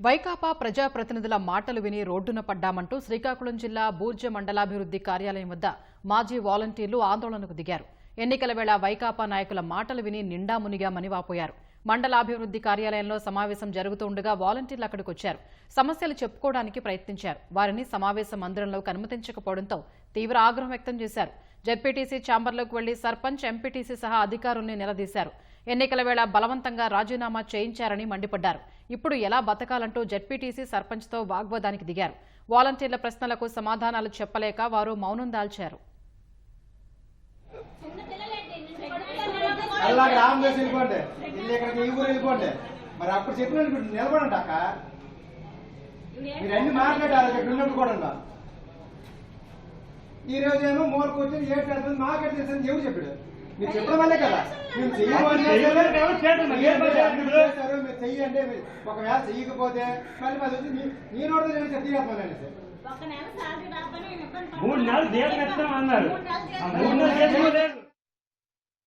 వైకాపా ప్రజాప్రతినిధుల మాటలు విని రోడ్డున పడ్డామంటూ శ్రీకాకుళం జిల్లా బూర్జ మండలాభివృద్ధి కార్యాలయం వద్ద మాజీ వాలంటీర్లు ఆందోళనకు దిగారు. ఎన్నికల వేళ వైకాపా నాయకుల మాటలు విని నిండా మునిగామని వాపోయారు. మండలాభివృద్ధి కార్యాలయంలో సమావేశం జరుగుతుండగా వాలంటీర్లు అక్కడికి వచ్చారు. సమస్యలు చెప్పుకోవడానికి ప్రయత్నించారు. వారిని సమావేశ మందిరంలోకి అనుమతించకపోవడంతో తీవ్ర ఆగ్రహం వ్యక్తం చేశారు. జెడ్పీటీసీ ఛాంబర్లోకి వెళ్ళి సర్పంచ్ ఎంపీటీసీ సహా అధికారుల్ని నిలదీశారు. ఎన్నికల వేళ బలవంతంగా రాజీనామా చేయించారని మండిపడ్డారు. ఇప్పుడు ఎలా బతకాలంటూ జడ్పీటీసీ సర్పంచ్తో వాగ్వాదానికి దిగారు. వాలంటీర్ల ప్రశ్నలకు సమాధానాలు చెప్పలేక వారు మౌనం దాల్చారు. ఈ మరి అప్పుడు చెప్పినట్టు మీరు అన్ని మాట్లాడాలి ఇక్కడ కూడా ఈ రోజు ఏమో మూల ఏడు వెళ్తుంది మాకు ఎవరు చెప్పాడు. మీరు చెప్పడం వల్లే కదా. మేము మరి? చెయ్యండి. ఒకవేళ చెయ్యకపోతే మళ్ళీ మాది వచ్చి మీ- మీ నోటితో నేను ఇబ్బంది మూడు నెలలు జీతం ఇస్తాం అన్నారు మూడు నెలలు